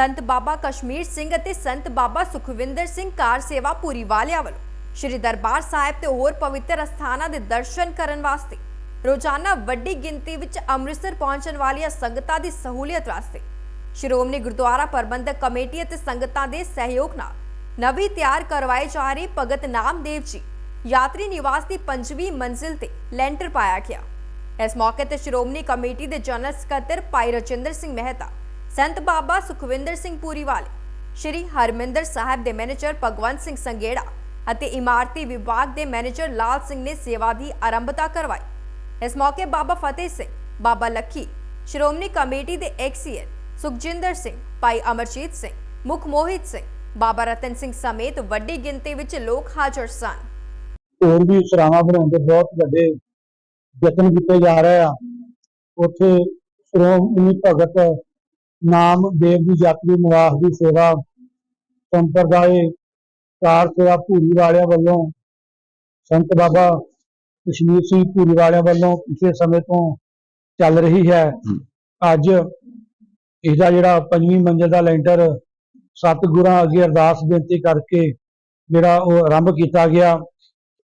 ਸੰਤ ਬਾਬਾ ਕਸ਼ਮੀਰ ਸਿੰਘ ਅਤੇ ਸੰਤ ਬਾਬਾ ਸੁਖਵਿੰਦਰ ਸਿੰਘ ਕਾਰ ਸੇਵਾ ਪੂਰੀ ਵਾਲਿਆਂ ਵੱਲੋਂ। ਸ਼੍ਰੀ ਦਰਬਾਰ ਸਾਹਿਬ ਤੇ ਹੋਰ ਪਵਿੱਤਰ ਅਸਥਾਨਾਂ ਦੇ ਦਰਸ਼ਨ ਕਰਨ ਵਾਸਤੇ ਰੋਜ਼ਾਨਾ ਵੱਡੀ ਗਿਣਤੀ ਵਿੱਚ ਅੰਮ੍ਰਿਤਸਰ ਪਹੁੰਚਣ ਵਾਲੀਆਂ ਸੰਗਤਾਂ ਦੀ ਸਹੂਲੀਅਤ ਵਾਸਤੇ ਸ਼੍ਰੋਮਣੀ ਗੁਰਦੁਆਰਾ ਪ੍ਰਬੰਧਕ ਕਮੇਟੀ ਅਤੇ ਸੰਗਤਾਂ ਦੇ ਸਹਿਯੋਗ ਨਾਲ ਨਵੀਂ ਤਿਆਰ ਕਰਵਾਏ ਜਾ ਰਹੇ ਭਗਤ ਨਾਮਦੇਵ ਜੀ ਯਾਤਰੀ ਨਿਵਾਸ ਦੀ ਪੰਜਵੀਂ ਮੰਜ਼ਿਲ ਤੇ ਲੈਂਟਰ ਪਾਇਆ ਗਿਆ। ਇਸ ਮੌਕੇ ਤੇ ਸ਼੍ਰੋਮਣੀ ਕਮੇਟੀ ਦੇ ਜਨਰਲ ਸਕੱਤਰ ਭਾਈ ਰਜਿੰਦਰ ਸਿੰਘ ਮਹਿਤਾ ਸੰਤ ਬਾਬਾ ਸੁਖਵਿੰਦਰ ਸਿੰਘ ਪੂਰੀਵਾਲੇ ਸ਼੍ਰੀ ਹਰਮਿੰਦਰ ਸਾਹਿਬ ਦੇ ਮੈਨੇਜਰ ਭਗਵੰਤ ਸਿੰਘ ਸੰਗੇੜਾ ਅਤੇ ਇਮਾਰਤੀ ਵਿਭਾਗ ਦੇ ਮੈਨੇਜਰ ਲਾਲ ਸਿੰਘ ਨੇ ਸੇਵਾ ਦੀ ਆਰੰਭਤਾ ਕਰਵਾਈ। ਇਸ ਮੌਕੇ ਬਾਬਾ ਫਤਿਹ ਸਿੰਘ, ਬਾਬਾ ਲੱਖੀ, ਸ਼੍ਰੋਮਣੀ ਕਮੇਟੀ ਦੇ ਐਕਸੀਐਨ ਸੁਖਜਿੰਦਰ ਸਿੰਘ, ਭਾਈ ਅਮਰਜੀਤ ਸਿੰਘ, ਮੁਖ ਮੋਹਿਤ ਸਿੰਘ, ਬਾਬਾ ਰਤਨ ਸਿੰਘ ਸਮੇਤ ਵੱਡੀ ਗਿਣਤੀ ਵਿੱਚ ਲੋਕ ਹਾਜ਼ਰ ਸਨ। ਹੋਰ ਵੀ ਸਰਾਵਾਂ ਬਣਾਉਣ ਦੇ ਬਹੁਤ ਵੱਡੇ ਯਤਨ ਕੀਤੇ ਜਾ ਰਹੇ ਆ। ਉੱਥੇ ਸ਼੍ਰੋਮਣੀ ਭਗਤ ਨਾਮ ਦੇਵ ਦੀ ਯਾਤਰੀ ਨਿਵਾਸ ਦੀ ਸੇਵਾ ਸੰਪਰਦਾਇ ਕਾਰ ਸੇਵਾ ਭੂਰੀ ਵਾਲਿਆਂ ਵੱਲੋਂ ਸੰਤ ਬਾਬਾ ਕਸ਼ਮੀਰ ਸਿੰਘ ਭੂਰੀ ਵਾਲਿਆਂ ਵੱਲੋਂ ਪਿਛਲੇ ਸਮੇਂ ਤੋਂ ਚੱਲ ਰਹੀ ਹੈ। ਅੱਜ ਇਹਦਾ ਜਿਹੜਾ ਪੰਜਵੀਂ ਮੰਜ਼ਿਲ ਦਾ ਲੈਂਟਰ ਸਤਿਗੁਰਾਂ ਅੱਗੇ ਅਰਦਾਸ ਬੇਨਤੀ ਕਰਕੇ ਜਿਹੜਾ ਉਹ ਆਰੰਭ ਕੀਤਾ ਗਿਆ।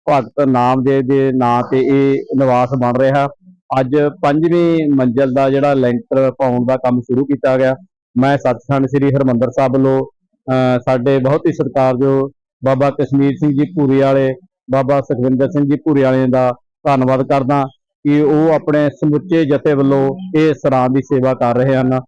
ਭਗਤ ਨਾਮਦੇਵ ਦੇ ਨਾਂ ਤੇ ਇਹ ਨਿਵਾਸ ਬਣ ਰਿਹਾ। ਅੱਜ ਪੰਜਵੀਂ ਮੰਜ਼ਲ ਦਾ ਜਿਹੜਾ ਲੈਂਟਰ ਪਾਉਣ ਦਾ ਕੰਮ ਸ਼ੁਰੂ ਕੀਤਾ ਗਿਆ। ਮੈਂ ਸਤਿਸੰਗ ਸ੍ਰੀ ਹਰਮੰਦਰ ਸਾਹਿਬ ਵੱਲੋਂ, ਅਹ, ਸਾਡੇ ਬਹੁਤ ਹੀ ਸਤਿਕਾਰਯੋਗ ਬਾਬਾ ਕਸ਼ਮੀਰ ਸਿੰਘ ਜੀ ਭੂਰੀ ਵਾਲੇ, ਬਾਬਾ ਸੁਖਵਿੰਦਰ ਸਿੰਘ ਜੀ ਭੂਰੀ ਵਾਲੇ ਦਾ ਧੰਨਵਾਦ ਕਰਦਾ ਕਿ ਉਹ ਆਪਣੇ ਸਮੁੱਚੇ ਜਥੇ ਵੱਲੋਂ ਇਹ ਸਰਾਂ ਦੀ ਸੇਵਾ ਕਰ ਰਹੇ ਹਨ।